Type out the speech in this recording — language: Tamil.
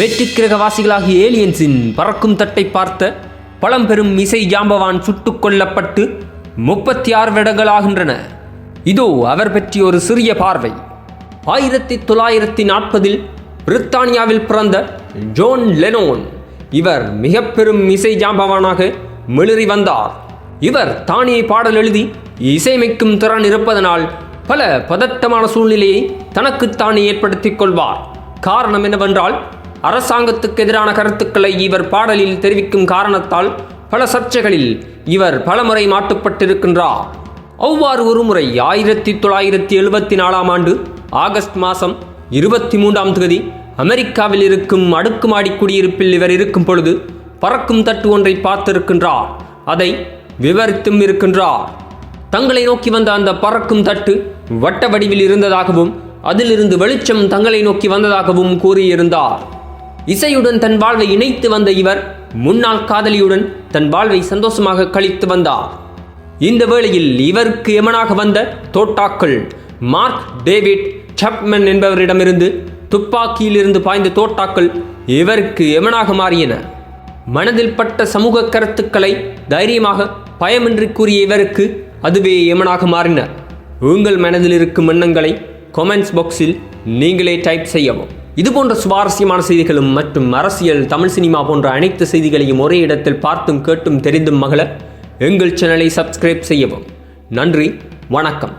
வெற்றி கிரகவாசிகளாகிய ஏலியன்ஸின் பறக்கும் தட்டை பார்த்த பழம்பெரும் இசை ஜாம்பவான் சுட்டுக் கொல்லப்பட்டு முப்பத்தி ஆறு வருடங்களாகின்றன இதோ அவர் பற்றிய ஒரு சிறிய பார்வை. ஆயிரத்தி தொள்ளாயிரத்தி நாற்பதில் பிரித்தானியாவில் பிறந்த ஜோன் லெனோன் இவர் மிக பெரும் இசை ஜாம்பவானாக மிளிரி வந்தார். இவர் தானே பாடல் எழுதி இசையமைக்கும் திறன் இருப்பதனால் பல பதட்டமான சூழ்நிலையை தனக்குத்தானே ஏற்படுத்திக் கொள்வார். காரணம் என்னவென்றால் அரசாங்கத்துக்கு எதிரான கருத்துக்களை இவர் பாடலில் தெரிவிக்கும் காரணத்தால் பல சர்ச்சைகளில் இவர் பலமுறை மாட்டுப்பட்டிருக்கின்றார். அவ்வாறு ஒருமுறை ஆயிரத்தி தொள்ளாயிரத்தி எழுபத்தி நாலாம் ஆண்டு ஆகஸ்ட் மாதம் இருபத்தி மூன்றாம் தேதி அமெரிக்காவில் இருக்கும் அடுக்குமாடி குடியிருப்பில் இவர் இருக்கும் பொழுது பறக்கும் தட்டு ஒன்றை பார்த்திருக்கின்றார். அதை விவரித்தும் இருக்கின்றார். தங்களை நோக்கி வந்த அந்த பறக்கும் தட்டு வட்ட வடிவில் இருந்ததாகவும் அதிலிருந்து வெளிச்சம் தங்களை நோக்கி வந்ததாகவும் கூறியிருந்தார். இசையுடன் தன் வாழ்வை இணைத்து வந்த இவர் முன்னாள் காதலியுடன் தன் வாழ்வை சந்தோஷமாக கழித்து வந்தார். இந்த வேளையில் இவருக்கு எமனாக வந்த தோட்டாக்கள் மார்க் டேவிட் சப்மன் என்பவரிடமிருந்து துப்பாக்கியிலிருந்து பாய்ந்த தோட்டாக்கள் இவருக்கு எமனாக மாறியன. மனதில் பட்ட சமூக கருத்துக்களை தைரியமாக பயமின்றி கூறிய இவருக்கு அதுவே எமனாக மாறின. உங்கள் மனதில் இருக்கும் எண்ணங்களை கொமெண்ட்ஸ் பாக்ஸில் நீங்களே டைப் செய்யவும். இது போன்ற சுவாரஸ்யமான செய்திகளும் மற்றும் அரசியல் தமிழ் சினிமா போன்ற அனைத்து செய்திகளையும் ஒரே இடத்தில் பார்த்தும் கேட்டும் தெரிந்தும் மகள எங்கள் சேனலை சப்ஸ்கிரைப் செய்யவும். நன்றி வணக்கம்.